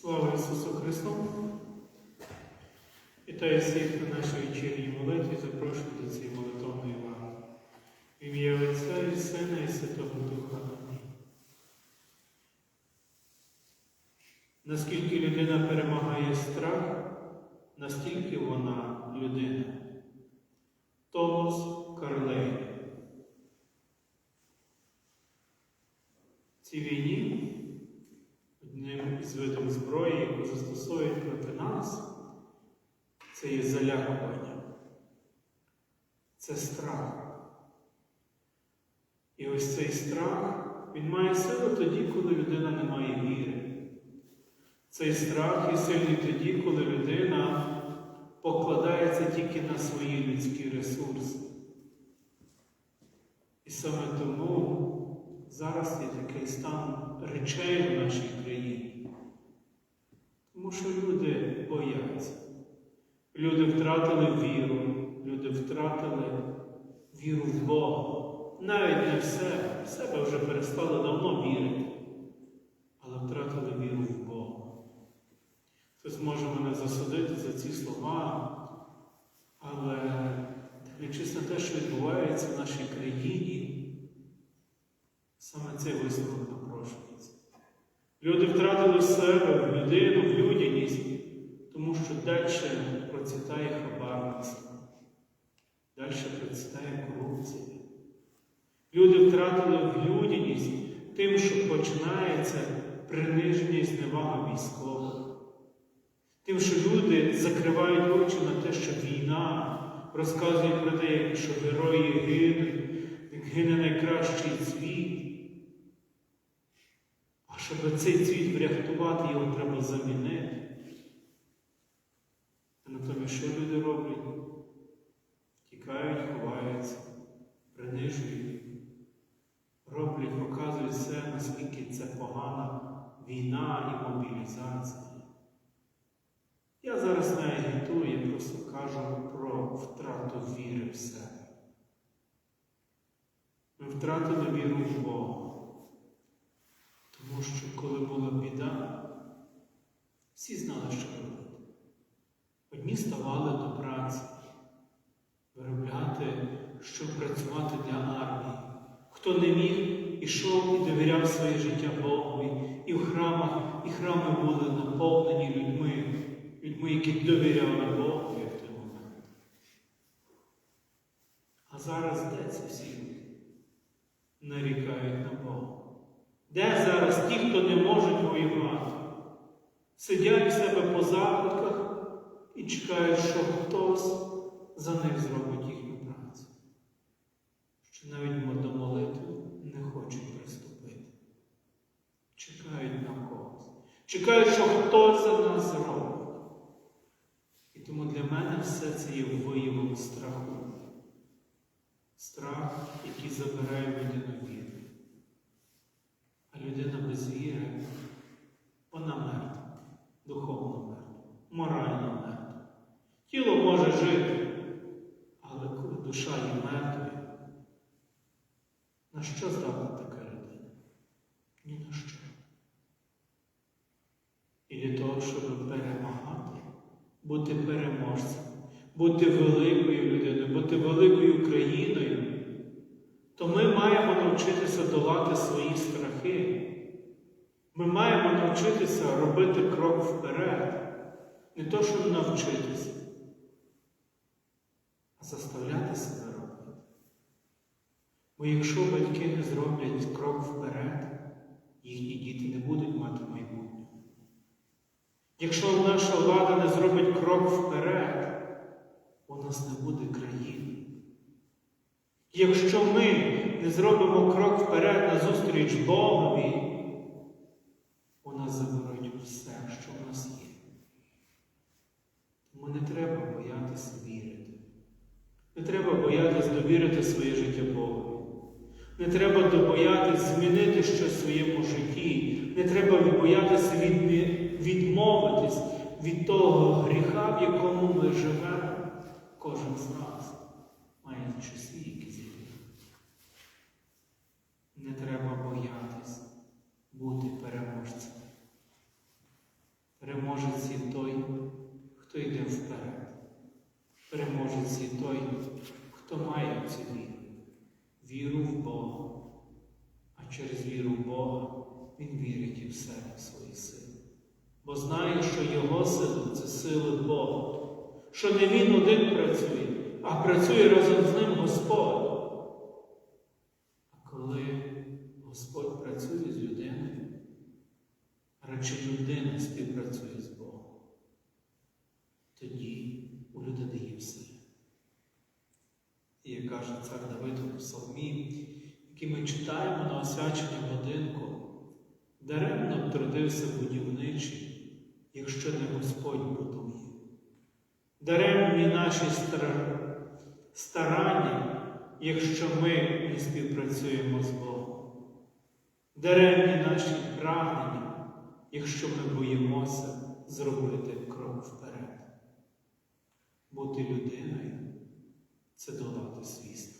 Слава Ісусу Христу! Вітаю всіх на нашій вечірній молитві, запрошую до цієї молитовної варти. В ім'я Отця і Сина і Святого Духа. Наскільки людина перемагає страх, настільки вона людина. Томас Карлей. Цій війні із видів зброї, яку застосовують проти нас, це є залякування, це страх. І ось цей страх, він має силу тоді, коли людина не має віри. Цей страх є сильний тоді, коли людина покладається тільки на свої людські ресурси. І саме тому зараз є такий стан речей в нашій країні. Що люди бояться. Люди втратили віру, люди втратили віру в Бога. Навіть не в себе. В себе вже перестали давно вірити, але втратили віру в Бога. Хтось може мене засудити за ці слова, але дивлячись на те, що відбувається в нашій країні, саме цей висновок. Люди втратили себе, в людину, в людяність, тому що далі процвітає хабарництво, далі процвітає корупція. Люди втратили в людяність тим, що починається приниження і зневага військових. Тим, що люди закривають очі на те, що війна розказує про те, що герої гинуть, як гине найкращий цвіт. Щоб цей цвіт врятувати, його треба замінити. А натомість, що люди роблять? Тікають, ховаються, принижують, роблять, показують все, наскільки це погана війна і мобілізація. Я зараз не агітую, я просто кажу про втрату віри в себе. Ми втратили віру в Бога. Тому що коли була біда, всі знали, що робити. Одні ставали до праці, виробляти, щоб працювати для армії. Хто не міг, ішов і довіряв своє життя Богові. І в храмах, і храми були наповнені людьми, людьми, які довіряли Богові в той момент. А зараз де ці всі нарікають на Бога? Де зараз ті, хто не можуть воювати? Сидять в себе по закутках і чекають, що хтось за них зробить їхню працю. Що навіть до молитви не хочуть приступити. Чекають на когось. Чекають, що хтось за нас зробить. І тому для мене все це є виявом страху. Страх, який забирає людину віру. Без вона мертва, духовно мертва, морально мертва. Тіло може жити, але коли душа є мертвою, на що здатна така людина? Ні на що. І для того, щоб перемагати, бути переможцем, бути великою людиною, бути великою країною, то ми маємо навчитися долати свої страхи. Ми маємо навчитися робити крок вперед. Не то, щоб навчитися, а заставляти себе робити. Бо якщо батьки не зроблять крок вперед, їхні діти не будуть мати майбутнього. Якщо наша влада не зробить крок вперед, у нас не буде країни. Якщо ми не зробимо крок вперед на зустріч Богові, у нас заберуть все, що в нас є. Тому не треба боятися вірити. Не треба боятися довірити своє життя Богові. Не треба боятися змінити щось в своєму житті. Не треба боятися від, відмовитись від того гріха, в якому ми живемо. Кожен з нас має часи, які зійдуть. Не треба боятись бути переможцем хто йде вперед. Переможець і той, хто має цю віру, віру в Бога, а через віру в Бога він вірить і в себе в свої сили, бо знає, що його сили це сили Бога, що не він один працює, а працює разом з ним Господь. А коли Господь працює з людиною, радше людина співпрацює з Богом. Давид у псалмі, який ми читаємо на освяченні годинку, даремно трудився будівничий, якщо не Господь будує. Даремні наші старання, якщо ми не співпрацюємо з Богом. Даремні наші прагнення, якщо ми боїмося зробити крок вперед. Бути людиною це долати свій.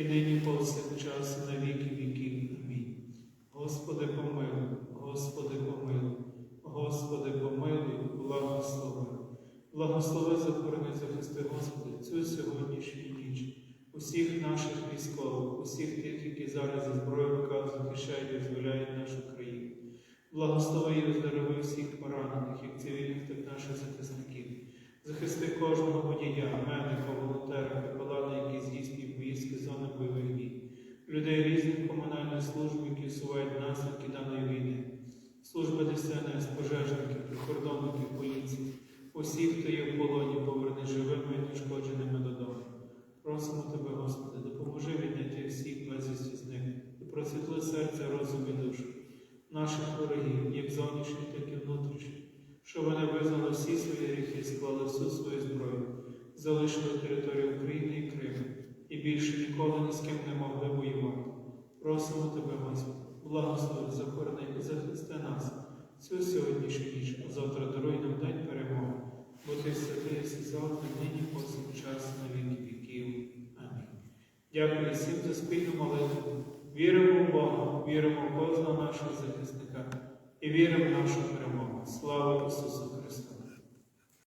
і нині повсякчас, і на віки віків. Амінь. Господи, помилуй, Господи, помилуй, Господи, помилуй, благослови. Благослови, захорони, захисти, Господи, цю сьогоднішню ніч, усіх наших військових, усіх тих, які зараз зі зброєю в захищають і визволяють нашу країну. Благослови і оздорови всіх поранених, як цивільних, так наших захисників. Захисти кожного водія, медика, волонтера, капелана, які здійснюють людей різних комунальних служб, які усувають наслідки даної війни, служби ДСНС, пожежників, прикордонників, поліції, усіх, хто є в полоні, поверни живими і нешкодженими додому. Просимо Тебе, Господи, допоможи відняти всіх безвісті з них і просвітли серця, розум і душу наших ворогів, як зовнішніх, так і внутрішніх, щоб вони визнали всі свої гріхи, склали всю свою зброю, залишили територію України і Криму і більше ніколи ні з ким не могли воювати. Просимо Тебе, Господи, благослови, захорони і захисти нас цю сьогоднішню ніч, а завтра даруй нам день перемоги, бо Ти святий завтра, нині повсякчас на віки віків. Амінь. Дякую всім за спільну молитву. Віримо в Бога, віримо в кожного нашого захисника і віримо в нашу перемогу. Слава Ісусу!